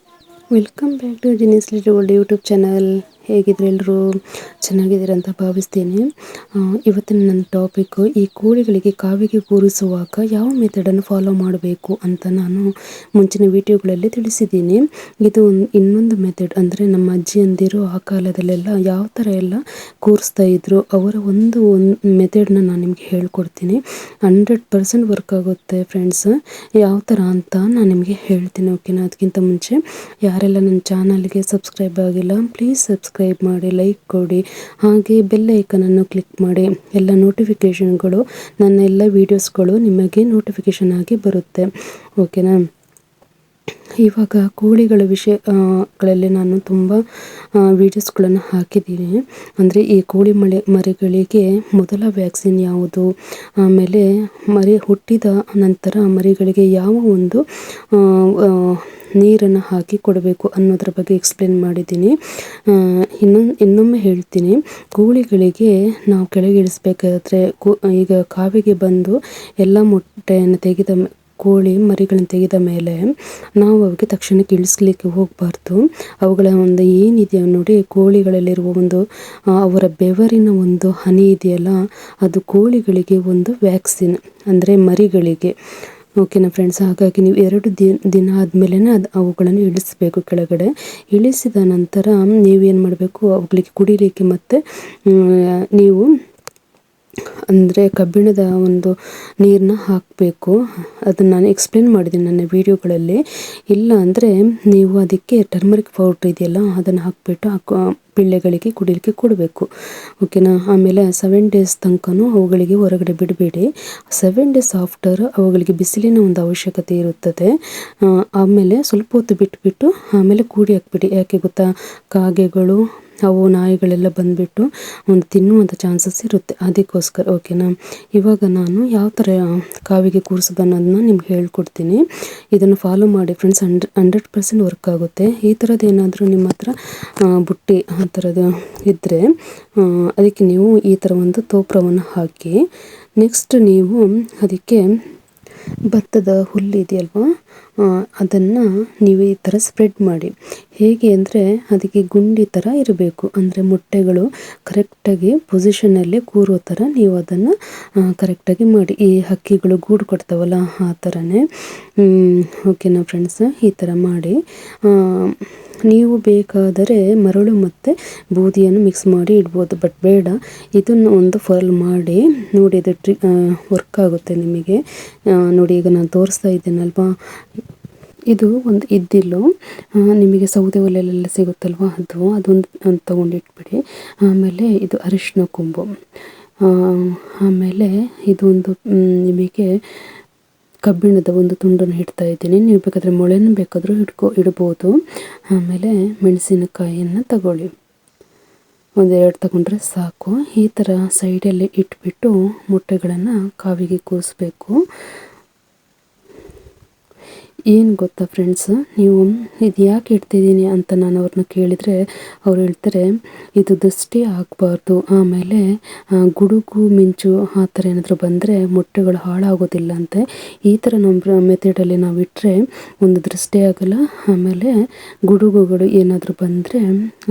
Yeah. Welcome back to Jini's little world YouTube channel. ಹೇಗಿದ್ರೆ ಎಲ್ಲರೂ ಚೆನ್ನಾಗಿದ್ದೀರ ಅಂತ ಭಾವಿಸ್ತೀನಿ. ಇವತ್ತಿನ ನನ್ನ ಟಾಪಿಕ್ಕು ಈ ಕೋಳಿಗಳಿಗೆ ಕಾವಿಗೆ ಕೂರಿಸುವಾಗ ಯಾವ ಮೆಥಡನ್ನು ಫಾಲೋ ಮಾಡಬೇಕು ಅಂತ ನಾನು ಮುಂಚಿನ ವೀಡಿಯೋಗಳಲ್ಲಿ ತಿಳಿಸಿದ್ದೀನಿ. ಇದು ಇನ್ನೊಂದು ಮೆಥಡ್ ಅಂದರೆ ನಮ್ಮ ಅಜ್ಜಿಯಂದಿರು ಆ ಕಾಲದಲ್ಲೆಲ್ಲ ಯಾವ ಥರ ಎಲ್ಲ ಕೂರಿಸ್ತಾ ಇದ್ರು ಅವರ ಒಂದು ಒಂದು ಮೆಥಡನ್ನ ನಾನು ನಿಮಗೆ ಹೇಳ್ಕೊಡ್ತೀನಿ. ಹಂಡ್ರೆಡ್ ಪರ್ಸೆಂಟ್ ವರ್ಕ್ ಆಗುತ್ತೆ ಫ್ರೆಂಡ್ಸ್ ಯಾವ ಥರ ಅಂತ ನಾನು ನಿಮಗೆ ಹೇಳ್ತೀನಿ ಓಕೆನಾ ಅದಕ್ಕಿಂತ ಮುಂಚೆ ಯಾರೆಲ್ಲ ನನ್ನ ಚಾನಲ್ಗೆ ಸಬ್ಸ್ಕ್ರೈಬ್ ಆಗಿಲ್ಲ ಪ್ಲೀಸ್ ಸಬ್ಸ್ಕ್ರೈಬ್ ಮಾಡಿ ಲೈಕ್ ಕೊಡಿ. ಹಾಗೆ ಬೆಲ್ ಐಕನನ್ನು ಕ್ಲಿಕ್ ಮಾಡಿ. ಎಲ್ಲ ನೋಟಿಫಿಕೇಷನ್ಗಳು ನನ್ನ ಎಲ್ಲ ವೀಡಿಯೋಸ್ಗಳು ನಿಮಗೆ ನೋಟಿಫಿಕೇಷನ್ ಆಗಿ ಬರುತ್ತೆ. ಓಕೆನಾ ಇವಾಗ ಕೋಳಿಗಳ ವಿಷಯಗಳಲ್ಲಿ ಗಳಲ್ಲಿ ನಾನು ತುಂಬ ವೀಡಿಯೋಸ್ಗಳನ್ನು ಹಾಕಿದ್ದೀನಿ. ಅಂದರೆ ಈ ಕೋಳಿ ಮಳೆ, ಮರಿಗಳಿಗೆ ಮೊದಲ ವ್ಯಾಕ್ಸಿನ್ ಯಾವುದು? ಆಮೇಲೆ ಮರಿ ಹುಟ್ಟಿದ ನಂತರ ಮರಿಗಳಿಗೆ ಯಾವ ಒಂದು ನೀರನ್ನು ಹಾಕಿ ಕೊಡಬೇಕು ಅನ್ನೋದ್ರ ಬಗ್ಗೆ ಎಕ್ಸ್ಪ್ಲೇನ್ ಮಾಡಿದ್ದೀನಿ. ಇನ್ನೊಂದು ಇನ್ನೊಮ್ಮೆ ಹೇಳ್ತೀನಿ. ಕೋಳಿಗಳಿಗೆ ನಾವು ಕೆಳಗಿಳಿಸ್ಬೇಕಾದ್ರೆ ಕೋ, ಈಗ ಕಾವಿಗೆ ಬಂದು ಎಲ್ಲ ಮೊಟ್ಟೆಯನ್ನು ತೆಗೆದ ಕೋಳಿ ಮರಿಗಳನ್ನು ತೆಗೆದ ಮೇಲೆ ನಾವು ಅವಕ್ಕೆ ತಕ್ಷಣಕ್ಕೆ ಇಳಿಸ್ಲಿಕ್ಕೆ ಹೋಗಬಾರ್ದು. ಅವುಗಳ ಒಂದು ಏನಿದೆಯೋ ನೋಡಿ, ಕೋಳಿಗಳಲ್ಲಿರುವ ಒಂದು ಅವರ ಬೆವರಿನ ಒಂದು ಹನಿ ಇದೆಯಲ್ಲ, ಅದು ಕೋಳಿಗಳಿಗೆ ಒಂದು ವ್ಯಾಕ್ಸಿನ್, ಅಂದರೆ ಮರಿಗಳಿಗೆ. ಓಕೆನಾ ಫ್ರೆಂಡ್ಸ್ ಹಾಗಾಗಿ ನೀವು ಎರಡು ದಿನ ದಿನ ಆದಮೇಲೆ ಅದು, ಅವುಗಳನ್ನು ಇಳಿಸಬೇಕು ಕೆಳಗಡೆ. ಇಳಿಸಿದ ನಂತರ ನೀವೇನು ಮಾಡಬೇಕು, ಅವುಗಳಿಗೆ ಕುಡಿಲಿಕ್ಕೆ ಮತ್ತು ನೀವು ಅಂದರೆ ಕಬ್ಬಿಣದ ಒಂದು ನೀರನ್ನ ಹಾಕಬೇಕು. ಅದನ್ನು ನಾನು ಎಕ್ಸ್ಪ್ಲೇನ್ ಮಾಡಿದ್ದೀನಿ ನನ್ನ ವೀಡಿಯೋಗಳಲ್ಲಿ ಇಲ್ಲ ಅಂದರೆ ನೀವು ಅದಕ್ಕೆ ಟರ್ಮರಿಕ್ ಪೌಡ್ರ್ ಇದೆಯಲ್ಲ, ಅದನ್ನು ಹಾಕಿಬಿಟ್ಟು ಹಾಕೋ ಪಿಳ್ಳೆಗಳಿಗೆ ಕುಡಿಲಿಕ್ಕೆ ಕೊಡಬೇಕು. ಓಕೆನಾ ಆಮೇಲೆ ಸೆವೆನ್ ಡೇಸ್ ತನಕನೂ ಅವುಗಳಿಗೆ ಹೊರಗಡೆ ಬಿಡಬೇಡಿ. ಸೆವೆನ್ ಡೇಸ್ ಆಫ್ಟರ್ ಅವುಗಳಿಗೆ ಬಿಸಿಲಿನ ಒಂದು ಅವಶ್ಯಕತೆ ಇರುತ್ತದೆ. ಆಮೇಲೆ ಸ್ವಲ್ಪ ಹೊತ್ತು ಬಿಟ್ಬಿಟ್ಟು ಆಮೇಲೆ ಕೂಡಿ ಹಾಕ್ಬಿಡಿ. ಯಾಕೆ ಗೊತ್ತಾ? ಕಾಗೆಗಳು ಅವು ನಾಯಿಗಳೆಲ್ಲ ಬಂದುಬಿಟ್ಟು ಒಂದು ತಿನ್ನುವಂಥ ಚಾನ್ಸಸ್ ಇರುತ್ತೆ. ಅದಕ್ಕೋಸ್ಕರ ಓಕೆನಾ ಇವಾಗ ನಾನು ಯಾವ ಥರ ಕಾವಿಗೆ ಕೂರಿಸೋದು ಅನ್ನೋದನ್ನ ನಿಮ್ಗೆ ಹೇಳ್ಕೊಡ್ತೀನಿ. ಇದನ್ನು ಫಾಲೋ ಮಾಡಿ friends hundred hundred percent work ಆಗುತ್ತೆ. ಈ ಥರದ್ದು ಏನಾದರೂ ನಿಮ್ಮ ಹತ್ರ ಬುಟ್ಟಿ ಆ ಥರದ್ದು ಇದ್ದರೆ ಅದಕ್ಕೆ ನೀವು ಈ ಥರ ಒಂದು ತೋಪ್ರವನ್ನು ಹಾಕಿ ನೆಕ್ಸ್ಟ್ ನೀವು ಅದಕ್ಕೆ ಭತ್ತದ ಹುಲ್ಲು ಇದೆಯಲ್ವಾ? ಅದನ್ನು ನೀವು ಈ ಥರ ಸ್ಪ್ರೆಡ್ ಮಾಡಿ. ಹೇಗೆ ಅಂದರೆ ಅದಕ್ಕೆ ಗುಂಡಿ ಥರ ಇರಬೇಕು. ಅಂದರೆ ಮೊಟ್ಟೆಗಳು ಕರೆಕ್ಟಾಗಿ ಪೊಸಿಷನಲ್ಲಿ ಕೂರೋ ಥರ ನೀವು ಅದನ್ನು ಕರೆಕ್ಟಾಗಿ ಮಾಡಿ. ಈ ಹಕ್ಕಿಗಳು ಗೂಡು ಕೊಡ್ತಾವಲ್ಲ ಆ ಥರನೇ ಓಕೆನಾ ಫ್ರೆಂಡ್ಸ್ ಈ ಥರ ಮಾಡಿ. ನೀವು ಬೇಕಾದರೆ ಮರಳು ಮತ್ತು ಬೂದಿಯನ್ನು ಮಿಕ್ಸ್ ಮಾಡಿ ಇಡ್ಬೋದು. ಬಟ್ ಬೇಡ, ಇದನ್ನು ಒಂದು ಫಲ್ ಮಾಡಿ ನೋಡಿ ಇದು ಟ್ರಿ ವರ್ಕ್ ಆಗುತ್ತೆ ನಿಮಗೆ. ನೋಡಿ ಈಗ ನಾನು ತೋರಿಸ್ತಾ ಇದ್ದೇನಲ್ವಾ? ಇದು ಒಂದು ಇದ್ದಿಲ್ಲು ನಿಮಗೆ ಸೌದೆ ಒಲೆಯಲ್ಲೆಲ್ಲ ಸಿಗುತ್ತಲ್ವ ಅದು? ಅದೊಂದು ತೊಗೊಂಡಿಟ್ಬಿಡಿ ಆಮೇಲೆ ಇದು ಅರಿಶಿನ ಕೊಂಬು. ಆಮೇಲೆ ಇದೊಂದು ನಿಮಗೆ ಕಬ್ಬಿಣದ ಒಂದು ತುಂಡನ್ನು ಇಡ್ತಾ ಇದ್ದೀನಿ. ನೀವು ಬೇಕಾದರೆ ಮೊಳೆನೂ ಬೇಕಾದರೂ ಹಿಡ್ಕೊ, ಇಡ್ಬೋದು. ಆಮೇಲೆ ಮೆಣಸಿನಕಾಯಿಯನ್ನು ತಗೊಳ್ಳಿ. ಒಂದೆರಡು ತಗೊಂಡ್ರೆ ಸಾಕು. ಈ ಥರ ಸೈಡಲ್ಲಿ ಇಟ್ಬಿಟ್ಟು ಮೊಟ್ಟೆಗಳನ್ನು ಕಾವಿಗೆ ಕೂರಿಸ್ಬೇಕು. ಏನು ಗೊತ್ತಾ ಫ್ರೆಂಡ್ಸ್ ನೀವು ಇದು ಯಾಕೆ ಇಡ್ತಿದ್ದೀನಿ ಅಂತ ನಾನು ಅವ್ರನ್ನ ಕೇಳಿದರೆ ಅವ್ರು ಹೇಳ್ತಾರೆ, ಇದು ದೃಷ್ಟಿ ಆಗಬಾರ್ದು. ಆಮೇಲೆ ಗುಡುಗು, ಮಿಂಚು ಆ ಥರ ಏನಾದರೂ ಬಂದರೆ ಮೊಟ್ಟೆಗಳು ಹಾಳಾಗೋದಿಲ್ಲ ಅಂತೆ ಈ ಥರ ನಮ್ಮ ಮೆಥಡಲ್ಲಿ ನಾವು ಇಟ್ಟರೆ ಒಂದು ದೃಷ್ಟಿ ಆಗಲ್ಲ. ಆಮೇಲೆ ಗುಡುಗುಗಳು ಏನಾದರೂ ಬಂದರೆ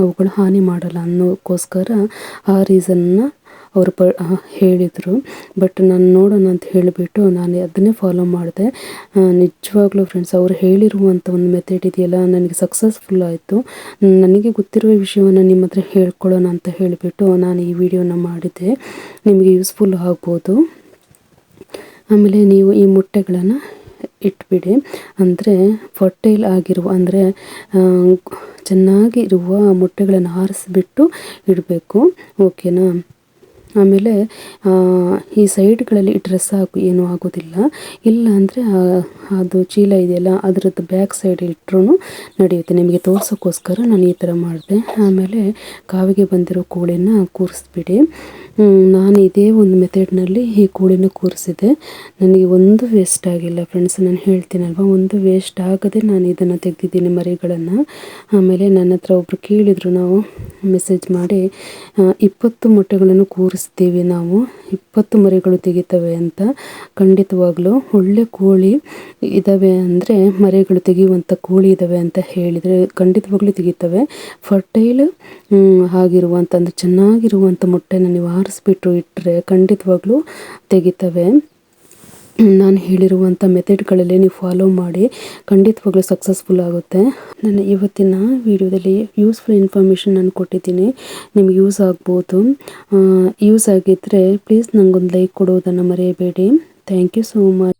ಅವುಗಳು ಹಾನಿ ಮಾಡಲ್ಲ ಅನ್ನೋಕ್ಕೋಸ್ಕರ ಆ ರೀಸನ್ನ ಅವರು ಪ ಹೇಳಿದರು. ಬಟ್ ನಾನು ನೋಡೋಣ ಅಂತ ಹೇಳಿಬಿಟ್ಟು ನಾನು ಅದನ್ನೇ ಫಾಲೋ ಮಾಡಿದೆ. ನಿಜವಾಗ್ಲೂ ಫ್ರೆಂಡ್ಸ್ ಅವರು ಹೇಳಿರುವಂಥ ಒಂದು ಮೆಥಡ್ ಇದೆಯಲ್ಲ, ನನಗೆ ಸಕ್ಸಸ್ಫುಲ್ ಆಯಿತು. ನನಗೆ ಗೊತ್ತಿರುವ ವಿಷಯವನ್ನು ನಿಮ್ಮ ಹತ್ರ ಹೇಳ್ಕೊಳ್ಳೋಣ ಅಂತ ಹೇಳಿಬಿಟ್ಟು ನಾನು ಈ ವಿಡಿಯೋನ ಮಾಡಿದ್ದೆ ನಿಮಗೆ ಯೂಸ್ಫುಲ್ ಆಗ್ಬೋದು. ಆಮೇಲೆ ನೀವು ಈ ಮೊಟ್ಟೆಗಳನ್ನು ಇಟ್ಬಿಡಿ. ಅಂದರೆ ಫರ್ಟೈಲ್ ಆಗಿರುವ, ಅಂದರೆ ಚೆನ್ನಾಗಿರುವ ಮೊಟ್ಟೆಗಳನ್ನು ಆರಿಸ್ಬಿಟ್ಟು ಇಡಬೇಕು. ಓಕೆನಾ ಆಮೇಲೆ ಈ ಸೈಡ್ಗಳಲ್ಲಿ ಇಟ್ಟರೆ ಸಾಕು, ಏನೂ ಆಗೋದಿಲ್ಲ. ಇಲ್ಲ ಅಂದರೆ ಅದು ಚೀಲ ಇದೆಯಲ್ಲ, ಅದರದ್ದು ಬ್ಯಾಕ್ ಸೈಡ್ ಇಟ್ಟರೂ ನಡೆಯುತ್ತೆ. ನಿಮಗೆ ತೋರ್ಸೋಕ್ಕೋಸ್ಕರ ನಾನು ಈ ಥರ ಮಾಡಿದೆ. ಆಮೇಲೆ, ಕಾವಿಗೆ ಬಂದಿರೋ ಕೋಳಿನ ಕೂರಿಸ್ಬಿಡಿ. ನಾನು ಇದೇ ಒಂದು ಮೆಥಡ್ನಲ್ಲಿ ಈ ಕೋಳಿನ ಕೂರಿಸಿದೆ. ನನಗೆ ಒಂದು ವೇಸ್ಟ್ ಆಗಿಲ್ಲ ಫ್ರೆಂಡ್ಸ್, ನಾನು ಹೇಳ್ತೀನಲ್ವ? ಒಂದು ವೇಸ್ಟ್ ಆಗದೆ ನಾನು ಇದನ್ನು ತೆಗೆದಿದ್ದೀನಿ ಮರಿಗಳನ್ನು. ಆಮೇಲೆ ನನ್ನ ಹತ್ರ ಒಬ್ಬರು ಕೇಳಿದರು, ನಾವು ಮೆಸೇಜ್ ಮಾಡಿ ಇಪ್ಪತ್ತು ಮೊಟ್ಟೆಗಳನ್ನು ಕೂರಿಸ್ತೀವಿ ನಾವು. ಇಪ್ಪತ್ತು ಮರಿಗಳು ತೆಗಿತವೆ ಅಂತ ಖಂಡಿತವಾಗ್ಲೂ ಒಳ್ಳೆ ಕೋಳಿ ಇದ್ದಾವೆ ಅಂದರೆ ಮರಿಗಳು ತೆಗೆಯುವಂಥ ಕೋಳಿ ಇದ್ದಾವೆ ಅಂತ ಹೇಳಿದರೆ ಖಂಡಿತವಾಗ್ಲೂ ತೆಗಿತವೆ. ಫರ್ಟೈಲ್ ಆಗಿರುವಂಥ ಅಂದರೆ ಚೆನ್ನಾಗಿರುವಂಥ ಮೊಟ್ಟೆನ ನೀವು ಆರಿಸ್ಬಿಟ್ಟು ಇಟ್ಟರೆ ಖಂಡಿತವಾಗ್ಲೂ ತೆಗಿತವೆ. ನಾನು ಹೇಳಿರುವಂಥ ಮೆಥಡ್ಗಳಲ್ಲಿ ನೀವು ಫಾಲೋ ಮಾಡಿ, ಖಂಡಿತವಾಗ್ಲೂ ಸಕ್ಸಸ್ಫುಲ್ ಆಗುತ್ತೆ. ನಾನು ಇವತ್ತಿನ ವಿಡಿಯೋದಲ್ಲಿ ಯೂಸ್ಫುಲ್ ಇನ್ಫಾರ್ಮೇಷನ್ ನಾನು ಕೊಟ್ಟಿದ್ದೀನಿ. ನಿಮ್ಗೆ ಯೂಸ್ ಆಗ್ಬೋದು. ಯೂಸ್ ಆಗಿದ್ದರೆ ಪ್ಲೀಸ್ ನನಗೊಂದು ಲೈಕ್ ಕೊಡೋದನ್ನು ಮರೆಯಬೇಡಿ. Thank you so much